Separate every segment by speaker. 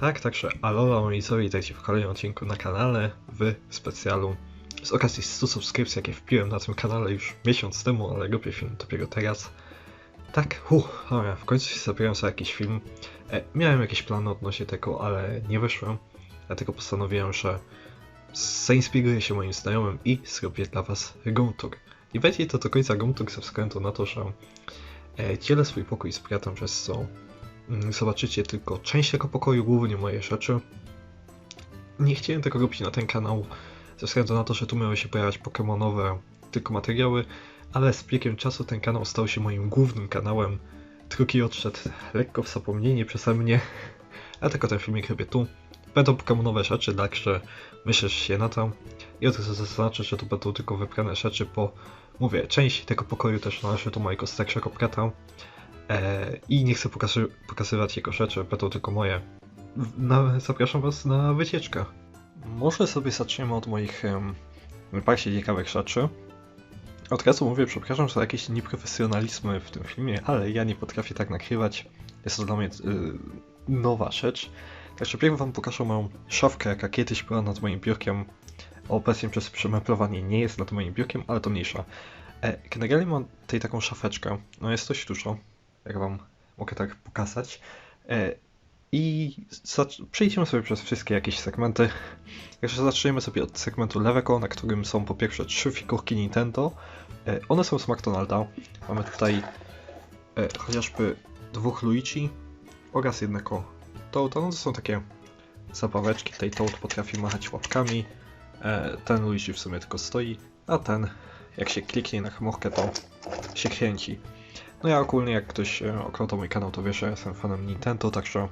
Speaker 1: Tak, także aloha moi widzowie, witajcie w kolejnym odcinku na kanale w specjalu z okazji 100 subskrypcji, jakie wpiłem na tym kanale już miesiąc temu, ale robię film dopiero teraz. Tak, huh, dobra, w końcu się zabrałem za jakiś film. E, miałem jakieś plany odnośnie tego, ale nie wyszłem, dlatego postanowiłem, że zainspiruję się moim znajomym i zrobię dla was tour. I będzie to do końca tour ze względu na to, że e, dzielę swój pokój z bratem, przez co zobaczycie tylko część tego pokoju, głównie moje rzeczy. Nie chciałem tego robić na ten kanał, ze względu na to, że tu miały się pojawiać pokemonowe tylko materiały, ale z biegiem czasu ten kanał stał się moim głównym kanałem. Drugi odszedł lekko w zapomnienie przeze mnie, a tylko ten filmik robię tu. Będą pokemonowe rzeczy, także myślę, że się na to. I od razu zaznaczę, że tu będą tylko wybrane rzeczy, bo mówię, część tego pokoju też należy do mojego starszego brata. E, I nie chcę pokazy pokazywać jego rzeczy, będą tylko moje. Na, zapraszam was na wycieczkę. Może sobie zaczniemy od moich um, ciekawych rzeczy. Od razu mówię, przepraszam za jakieś nieprofesjonalizmy w tym filmie, ale ja nie potrafię tak nagrywać. Jest to dla mnie y, nowa rzecz. Także pierw wam pokażę moją szafkę, jaka kiedyś była nad moim biurkiem. Obecnie przez przemeblowanie nie jest nad moim biurkiem, ale to mniejsza. E, generalnie mam tutaj taką szafeczkę. No jest dość dużo jak wam mogę tak pokazać. E, I przejdziemy sobie przez wszystkie jakieś segmenty. Jeszcze zaczniemy sobie od segmentu lewego, na którym są po pierwsze trzy figurki Nintendo. E, one są z McDonalda. Mamy tutaj e, chociażby dwóch Luigi oraz jednego Toada. No to są takie zabaweczki. Tutaj Toad potrafi machać łapkami. Ten Luigi w sumie tylko stoi, a ten jak się kliknie na chmurkę to się kręci. No ja ogólnie jak ktoś e, oglądał mój kanał, to wie, że jestem fanem Nintendo, także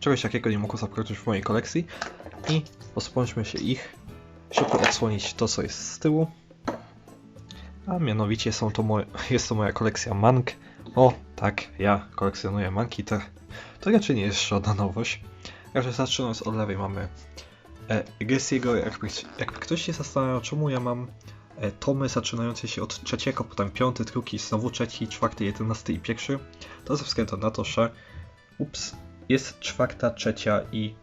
Speaker 1: czegoś takiego nie mogło zabraknąć w mojej kolekcji. I pozbądźmy się ich, żeby odsłonić to, co jest z tyłu. A mianowicie są to moje, jest to moja kolekcja mank. O, tak, ja kolekcjonuję manki, to, to raczej nie jest żadna nowość. Także zaczynając od lewej mamy e, Gessiego, jakby, jakby ktoś się zastanawiał, czemu ja mam tomy zaczynające się od trzeciego, potem piąty, drugi, znowu trzeci, czwarty, jedenasty i pierwszy, to ze względu na to, że ups, jest czwarta, trzecia i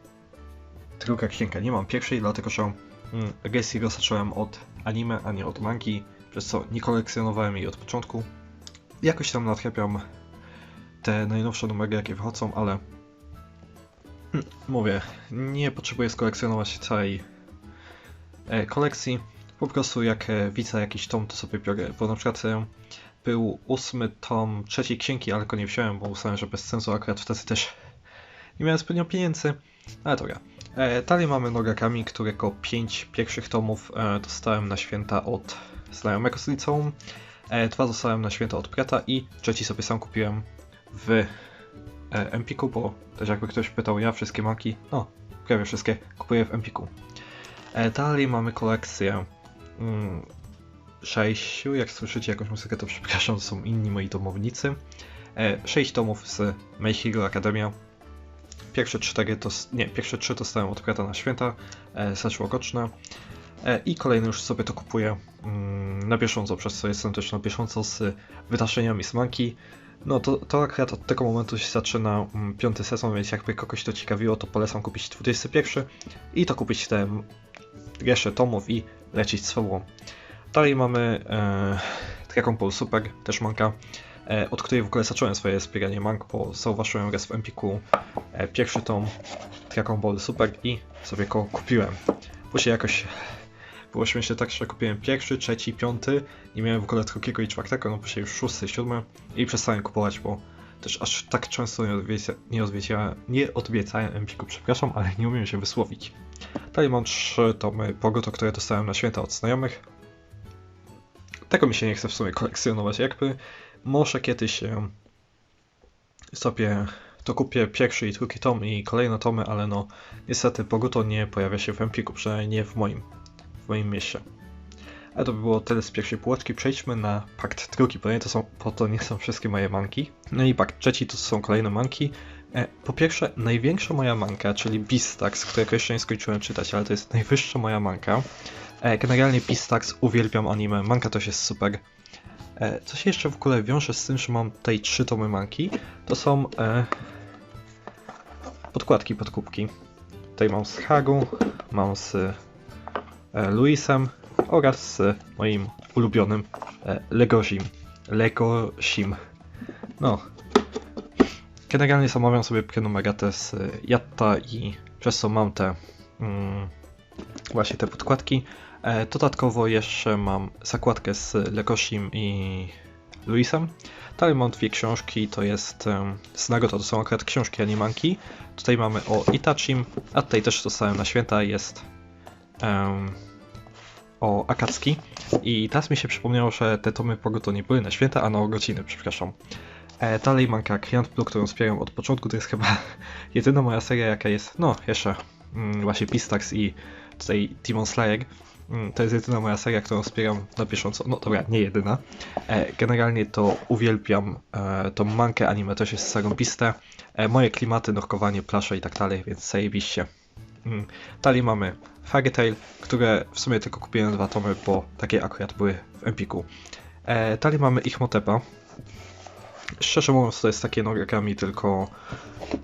Speaker 1: druga księga. Nie mam pierwszej, dlatego że mm, Gessiego zacząłem od anime, a nie od mangi, przez co nie kolekcjonowałem jej od początku. Jakoś tam nadchapiam te najnowsze numery, jakie wychodzą, ale mm, mówię, nie potrzebuję skolekcjonować całej e, kolekcji po prostu jak e, widzę jakiś tom, to sobie biorę, bo na przykład e, był ósmy tom trzeciej księgi, ale go nie wziąłem, bo uznałem, że bez sensu akurat wtedy też nie miałem zbytnio pieniędzy, ale dobra. E, dalej mamy Nogakami, którego pięć pierwszych tomów e, dostałem na święta od znajomego z liceum, e, dwa dostałem na święta od brata i trzeci sobie sam kupiłem w e, Empiku, bo też jakby ktoś pytał, ja wszystkie maki, no prawie wszystkie kupuję w Empiku. E, dalej mamy kolekcję sześciu, jak słyszycie jakąś muzykę, to przepraszam, są inni moi domownicy. E, sześć tomów z My Hero Academia. Pierwsze cztery to, nie, pierwsze trzy dostałem od brata na święta, e, zeszłoroczne. E, I kolejny już sobie to kupuję mm, na bieżąco, przez co jestem też na bieżąco z wydarzeniami z Manki. No to, to akurat od tego momentu się zaczyna mm, piąty sezon, więc jakby kogoś to ciekawiło, to polecam kupić 21 i to kupić te resztę tomów i lecieć fabułą. Dalej mamy e, Dragon Ball Super, też manka, e, od której w ogóle zacząłem swoje zbieranie mank, bo zauważyłem raz w Empiku e, pierwszy tom Dragon Ball Super i sobie go kupiłem. Później jakoś było śmiesznie tak, że kupiłem pierwszy, trzeci, piąty, nie miałem w ogóle drugiego i czwartego, no później już szósty, siódmy i przestałem kupować, bo też aż tak często nie, odwiedza, nie, odwiedziałem, nie odwiedzałem Empiku, przepraszam, ale nie umiem się wysłowić. Dalej mam trzy tomy Bogoto, które dostałem na święta od znajomych. Tego mi się nie chce w sumie kolekcjonować, jakby może kiedyś sobie to kupię pierwszy i drugi tom i kolejne tomy, ale no niestety Bogoto nie pojawia się w Empiku, przynajmniej nie w moim, w moim mieście. Ale to by było tyle z pierwszej półeczki. Przejdźmy na pakt drugi, bo, nie to, są, bo to nie są wszystkie moje manki. No i pakt trzeci to są kolejne manki. E, po pierwsze, największa moja manka, czyli Beastax, którego jeszcze nie skończyłem czytać, ale to jest najwyższa moja manka. E, generalnie Beastax uwielbiam anime, manka też jest super. E, co się jeszcze w ogóle wiąże z tym, że mam tutaj trzy tomy manki, to są podkładki pod kubki. Tutaj mam z Hagu, mam z Luisem oraz z moim ulubionym Legosim. Legosim. No. Generalnie zamawiam sobie prenumeratę z e, Jatta i przez co mam te mm, właśnie te podkładki. E, dodatkowo jeszcze mam zakładkę z Legosim i Luisem. Dalej mam dwie książki, to jest um, z to są akurat książki animanki. Tutaj mamy o Itachim, a tutaj też dostałem na święta, jest um, o Akatsuki. I teraz mi się przypomniało, że te tomy Pogo nie były na święta, a na ogodziny, przepraszam. E, dalej manka Kriant Blue, którą wspieram od początku, to jest chyba jedyna moja seria, jaka jest, no jeszcze mm, właśnie Pistax i tutaj Demon Slayer. Mm, To jest jedyna moja seria, którą wspieram na bieżąco. No dobra, nie jedyna. E, generalnie to uwielbiam e, tą mankę, anime też jest zarąbiste. E, moje klimaty, nurkowanie, plaże i tak dalej, więc zajebiście. Mm. Dalej mamy Fairy Tail, które w sumie tylko kupiłem dwa tomy, bo takie akurat były w Empiku. Dalej mamy Ichmotepa. Szczerze mówiąc, to jest takie nogakami tylko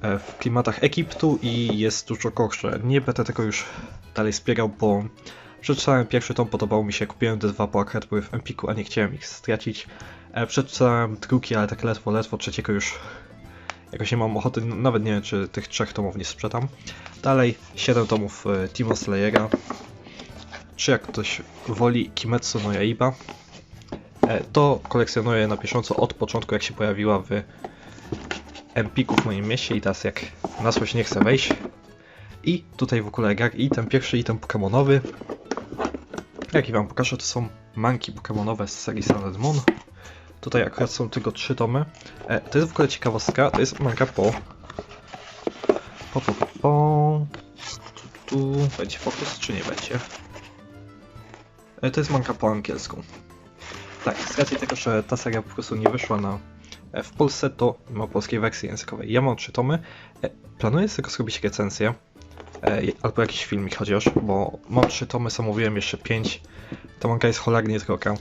Speaker 1: e, w klimatach Egiptu i jest dużo gorsze. Nie będę tego już dalej wspierał, bo przeczytałem pierwszy tom, podobał mi się, kupiłem te dwa, bo akurat były w Empiku, a nie chciałem ich stracić. E, przeczytałem drugi, ale tak ledwo, ledwo, trzeciego już jakoś nie mam ochoty, nawet nie wiem, czy tych trzech tomów nie sprzedam. Dalej 7 tomów e, Timo Slayera, czy jak ktoś woli Kimetsu no Yaiba. To kolekcjonuję na bieżąco od początku, jak się pojawiła w Empiku w moim mieście i teraz jak na nie chcę wejść. I tutaj w ogóle jak i ten pierwszy item Pokemonowy. Jaki wam pokażę, to są manki Pokemonowe z serii Sun Moon. Tutaj akurat są tylko trzy tomy. E, to jest w ogóle ciekawostka, to jest manka po... Po, po, po, po... Tu będzie fokus, czy nie będzie? E, to jest manka po angielsku. Tak, z racji tego, że ta seria po prostu nie wyszła na e, w Polsce, to ma polskiej wersji językowej. Ja mam trzy tomy. E, Planuję z tego zrobić recenzję. E, albo jakiś filmik chociaż, bo mam trzy tomy, zamówiłem jeszcze pięć. Ta manga jest cholernie droga,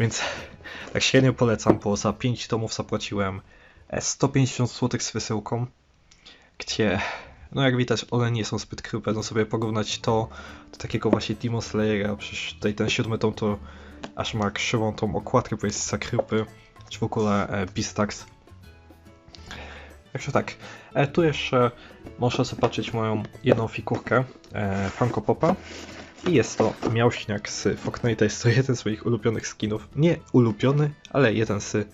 Speaker 1: więc tak średnio polecam, bo za 5 tomów zapłaciłem e, 150 zł z wysyłką, gdzie, no jak widać, one nie są zbyt krupne, no sobie porównać to do takiego właśnie Demon Slayera, przecież tutaj ten siódmy tom to aż ma krzywą tą okładkę, za krupy, czy w ogóle e, Beastax. Także tak, e, tu jeszcze można zobaczyć moją jedną figurkę e, Funko Popa. I jest to Miałśniak z Fortnite. Jest to jeden z moich ulubionych skinów. Nie ulubiony, ale jeden z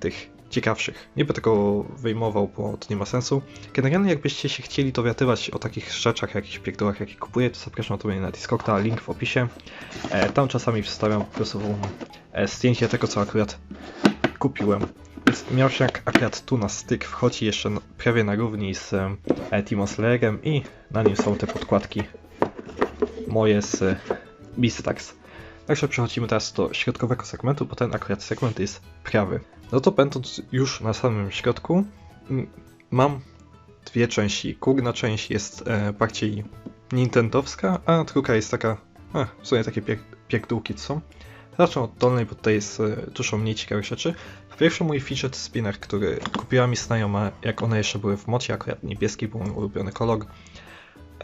Speaker 1: tych ciekawszych. Nie będę tego wyjmował, bo to nie ma sensu. Generalnie jakbyście się chcieli dowiadywać o takich rzeczach, jakichś pierdołach, jakie kupuję, to zapraszam do mnie na Discorda, link w opisie. E, tam czasami wstawiam po prostu e, zdjęcie tego, co akurat kupiłem. Więc Miałśniak akurat tu na styk wchodzi jeszcze prawie na równi z e, Timo i na nim są te podkładki moje z e, Beastax. Także przechodzimy teraz do środkowego segmentu, bo ten akurat segment jest prawy. No to będąc już na samym środku, mam dwie części. Górna część jest e, bardziej nintendowska, a druga jest taka, e, w sumie takie pier pierdółki są. Zacznę od dolnej, bo tutaj jest e, dużo mniej ciekawych rzeczy. Po pierwsze mój fidget spinner, który kupiła mi znajoma, jak one jeszcze były w mocie, akurat niebieski był mój ulubiony kolor.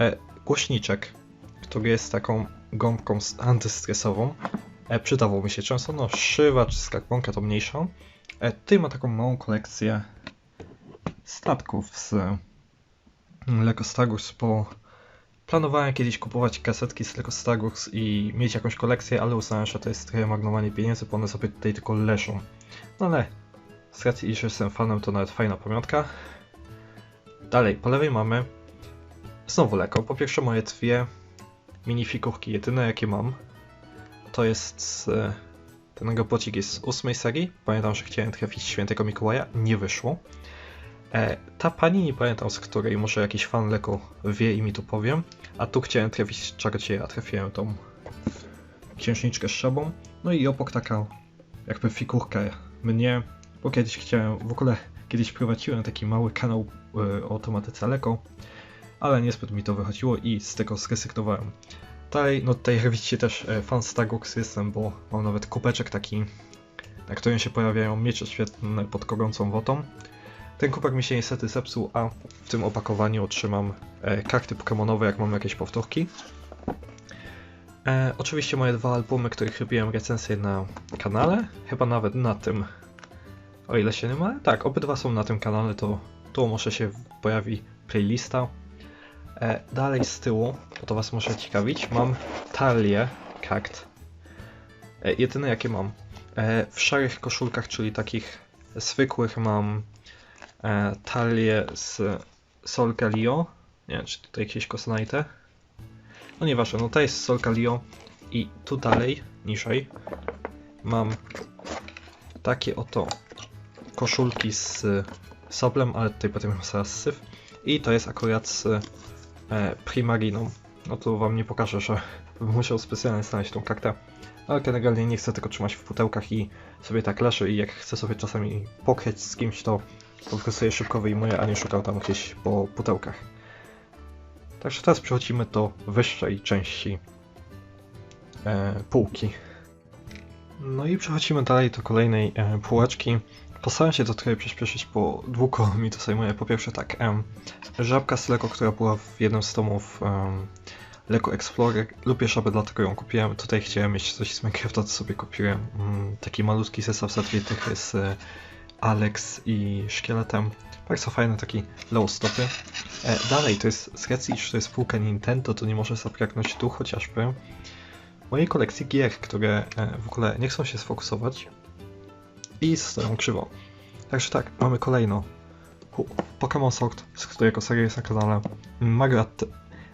Speaker 1: E, głośniczek, który jest taką gąbką antystresową. E, przydawał mi się często, no szywa czy skarbonka to mniejszą. E, tutaj ma taką małą kolekcję statków z Lego Star Wars, bo planowałem kiedyś kupować kasetki z Lego Star Wars i mieć jakąś kolekcję, ale uznałem, że to jest trochę magnowanie pieniędzy, bo one sobie tutaj tylko leżą. No ale z racji, że jestem fanem, to nawet fajna pamiątka. Dalej, po lewej mamy znowu Lego. Po pierwsze moje dwie minifigurki, jedyne jakie mam, to jest z, e, ten robocik jest z ósmej serii. Pamiętam, że chciałem trafić świętego Mikołaja, nie wyszło. E, ta pani, nie pamiętam z której, może jakiś fan Lego wie i mi to powiem, a tu chciałem trafić czarodzieja, trafiłem tą księżniczkę z szabą. No i obok taka jakby figurka mnie, bo kiedyś chciałem, w ogóle kiedyś prowadziłem taki mały kanał e, o automatyce Lego, ale niezbyt mi to wychodziło i z tego zrezygnowałem. Tutaj, no tutaj jak widzicie też e, fan Wars jestem, bo mam nawet kubeczek taki, na którym się pojawiają miecze świetne pod gorącą wodą. Ten kubek mi się niestety zepsuł, a w tym opakowaniu otrzymam e, karty Pokemonowe, jak mam jakieś powtórki. E, oczywiście moje dwa albumy, których robiłem recenzję na kanale, chyba nawet na tym, o ile się nie ma. Tak, obydwa są na tym kanale, to tu może się pojawi playlista. E, dalej z tyłu, bo to was może ciekawić, mam talię kart. E, jedyne jakie mam. E, w szarych koszulkach, czyli takich zwykłych mam e, talię z Sol Galio. Nie wiem, czy tutaj jakieś Kosnite. No nieważne, no to jest Sol Galio i tu dalej, niżej, mam takie oto koszulki z Soblem, ale tutaj potem mam zaraz syf. I to jest akurat z Primariną. No tu wam nie pokażę, że musiał specjalnie znaleźć tą kartę. Ale generalnie nie chcę tego trzymać w pudełkach i sobie tak leży i jak chcę sobie czasami pokryć z kimś, to po prostu je szybko wyjmuję, a nie szukał tam gdzieś po pudełkach. Także teraz przechodzimy do wyższej części e, półki. No i przechodzimy dalej do kolejnej e, półeczki. Postaram się to trochę przyspieszyć, bo długo mi to zajmuje. Po pierwsze tak, em, żabka z która była w jednym z tomów em, Lego Explorer. Lubię żabę, dlatego ją kupiłem. Tutaj chciałem mieć coś z Minecrafta, to sobie kupiłem mm, taki malutki zestaw tychy z e, Alex i szkieletem. Bardzo fajny taki low stopy. E, dalej, to jest z racji, że to jest półka Nintendo, to nie może zabraknąć tu chociażby mojej kolekcji gier, które e, w ogóle nie chcą się sfokusować i stoją krzywo. Także tak, mamy kolejno Hu- Pokémon Sword, z którego seria jest na kanale Mario at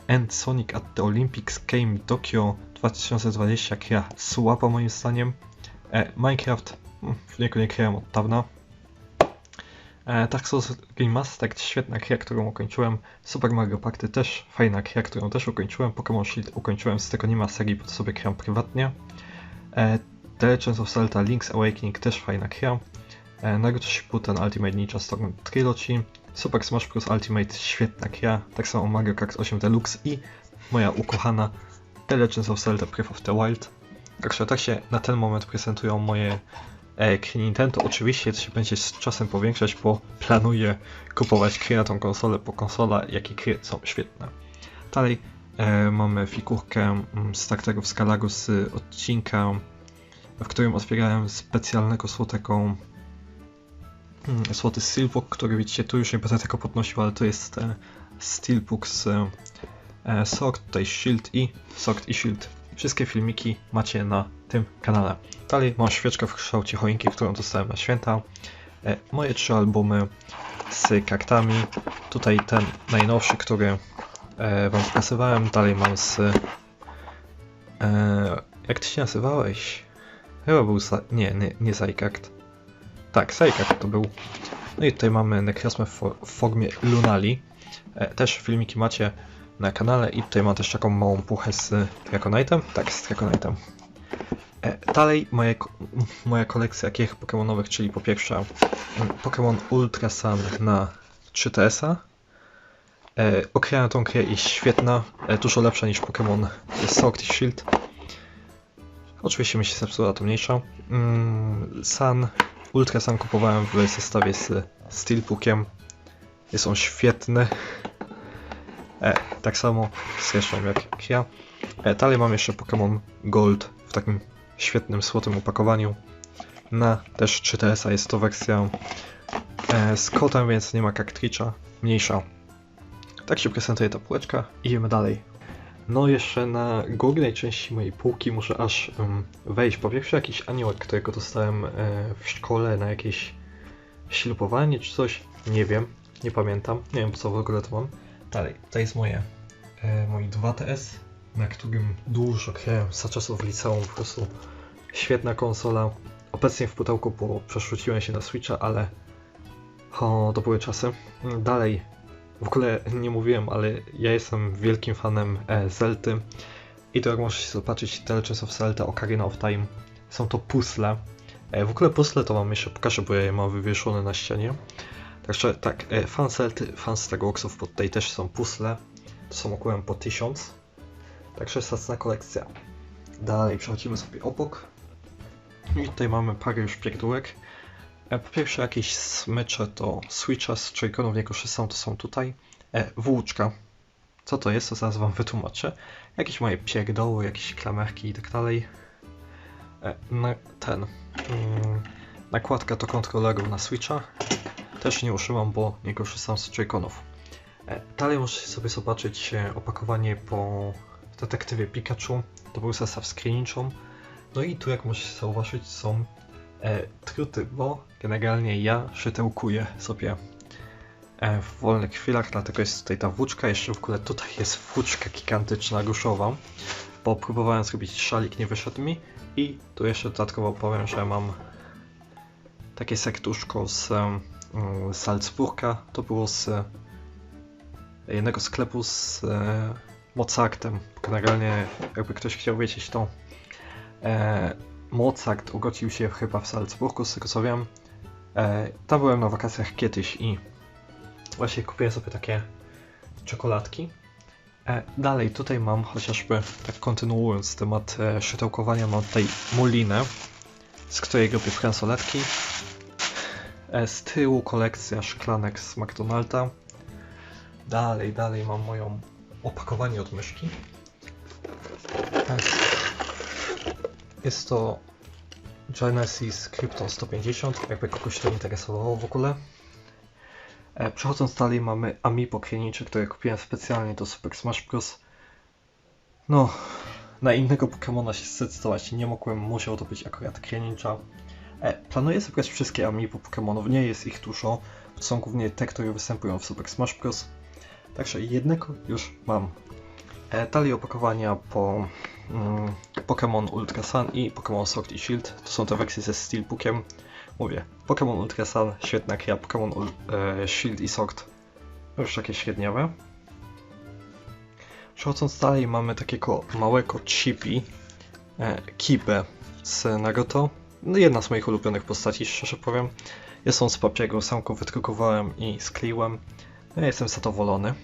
Speaker 1: and Sonic at the Olympics Game Tokyo 2020 gra słaba moim zdaniem. E, Minecraft mm, w niego nie grałem od dawna. E, Dark Souls Remastered, świetna gra, którą ukończyłem. Super Mario Party też fajna gra, którą też ukończyłem. Pokémon Shield ukończyłem, z tego nie ma serii, bo to sobie gram prywatnie. E, The Legends of Zelda Link's Awakening też fajna gra. E, Naruto Shippuden Ultimate Ninja Storm Trilogy. Super Smash Bros. Ultimate świetna gra. Tak samo Mario Kart 8 Deluxe i moja ukochana The Legends of Zelda Breath of the Wild. Także tak się na ten moment prezentują moje e, gry Nintendo. Oczywiście to się będzie z czasem powiększać, bo planuję kupować gry na tą konsolę, bo konsola, jak i są świetne. Dalej e, mamy figurkę mm, Starterów z Galagu z odcinka, w którym otwierałem specjalnego złotego mm, złoty Steelbook, który widzicie tu już nie będę tego podnosił, ale to jest Steelbook z e, Sword, tutaj Shield i Sword i Shield. Wszystkie filmiki macie na tym kanale. Dalej mam świeczkę w kształcie choinki, którą dostałem na święta. E, moje trzy albumy z kartami. Tutaj ten najnowszy, który e, wam pokazywałem. Dalej mam z... Jak ty się nazywałeś? Chyba był... Za, nie, nie, nie Zajkart. Tak, Zajkart to był. No i tutaj mamy Necrozmę w, w formie Lunali. E, też filmiki macie na kanale i tutaj mam też taką małą puchę z Draconite'em. Tak, z Draconite'em. E, dalej moje, moja kolekcja gier Pokémonowych, czyli po pierwsze mm, Pokémon Ultra Sun na 3DS-a. E, tą grę jest świetna, e, dużo lepsza niż Pokémon Sword i Shield. Oczywiście mi się zepsuła to mniejsza. Mm, Sun, Ultra Sun kupowałem w zestawie z Steelbookiem. Jest on świetny. E, tak samo zresztą jak ja. E, dalej mam jeszcze Pokémon Gold w takim świetnym, złotym opakowaniu. Na też 3DS-a jest to wersja e, z kodem, więc nie ma kartridża. Mniejsza. Tak się prezentuje ta półeczka. Idziemy dalej. No jeszcze na górnej części mojej półki muszę aż um, wejść. Po pierwsze jakiś aniołek, którego dostałem e, w szkole na jakieś ślubowanie czy coś. Nie wiem, nie pamiętam. Nie wiem co w ogóle to mam. Dalej, to jest moje, e, mój 2TS, na którym dużo grałem za czasów liceum, po prostu świetna konsola. Obecnie w pudełku, bo przerzuciłem się na Switcha, ale o, to były czasy. Dalej, w ogóle nie mówiłem, ale ja jestem wielkim fanem e, Zelty i to jak możecie zobaczyć, The Legends of Zelda Ocarina of Time są to puzzle. E, w ogóle puzzle to wam jeszcze pokażę, bo ja je mam wywieszone na ścianie. Także tak, e, fan Zelty, fan Star Warsów, bo tutaj też są puzzle. To są około po 1000. Także zacna kolekcja. Dalej przechodzimy sobie obok. I tutaj mamy parę już pierdółek. E, Po pierwsze, jakieś smycze to switcha z joyconów nie korzystam, to są tutaj. E, włóczka. Co to jest, to zaraz wam wytłumaczę. Jakieś moje pierdoły, jakieś klamerki i tak dalej. E, ten. Mm, nakładka do kontrolerów na switcha. Też nie użyłam, bo nie korzystam z joyconów. E, dalej możecie sobie zobaczyć e, opakowanie po detektywie Pikachu. To był zestaw z. No i tu, jak możecie zauważyć, są e, truty, bo generalnie ja szytełkuję sobie e, w wolnych chwilach, dlatego jest tutaj ta włóczka. Jeszcze w ogóle tutaj jest włóczka gigantyczna, ruszowa, bo próbowałem zrobić szalik, nie wyszedł mi. I tu jeszcze dodatkowo powiem, że mam takie sektuszko z Salzburga. To było z jednego sklepu z e, Mozartem. Generalnie, jakby ktoś chciał wiedzieć, to e, Mozart ugodził się chyba w Salzburgu, z wiem. E, tam byłem na wakacjach kiedyś i właśnie kupiłem sobie takie czekoladki. E, dalej, tutaj mam chociażby, tak kontynuując temat e, mam tutaj mulinę, z której robię fransoletki. E, z tyłu kolekcja szklanek z McDonalda. Dalej, dalej mam moją opakowanie od myszki. Jest, jest to Genesis Krypton 150, jakby kogoś to interesowało w ogóle. E, Przechodząc dalej mamy Amiibo Kienicze, które kupiłem specjalnie do Super Smash Bros. No, na innego Pokémona się zdecydować nie mogłem, musiał to być akurat Greninja. E, planuję zebrać wszystkie Amiibo Pokémonów, nie jest ich dużo, są głównie te, które występują w Super Smash Bros. Także jednego już mam. E, dalej opakowania po mm, Pokémon Ultra Sun i Pokémon Sword i Shield. To są te wersje ze Steelbookiem. Mówię, Pokémon Ultra Sun, świetna gra, Pokémon e, Shield i Sword już takie średniowe. Przechodząc dalej mamy takiego małego chibi, e, Kibę z Naruto. No, jedna z moich ulubionych postaci, szczerze powiem. Jest on z papieru, sam go wydrukowałem i skleiłem. No, ja jestem zadowolony.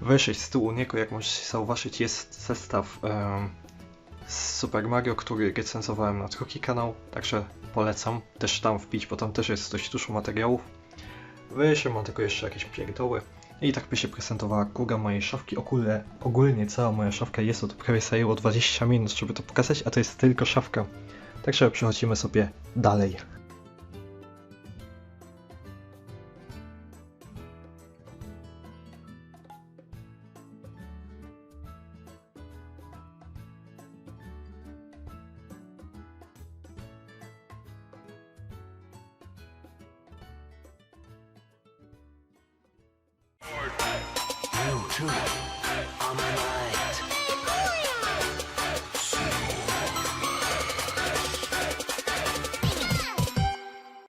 Speaker 1: Wyżej z tyłu niego, jak możecie zauważyć, jest zestaw em, z Super Mario, który recenzowałem na drugi kanał, także polecam też tam wbić, bo tam też jest dość dużo materiałów. Wyżej mam tylko jeszcze jakieś pierdoły. I tak by się prezentowała góra mojej szafki. Ogólnie, ogólnie cała moja szafka jest, to prawie zajęło 20 minut, żeby to pokazać, a to jest tylko szafka. Także przechodzimy sobie dalej.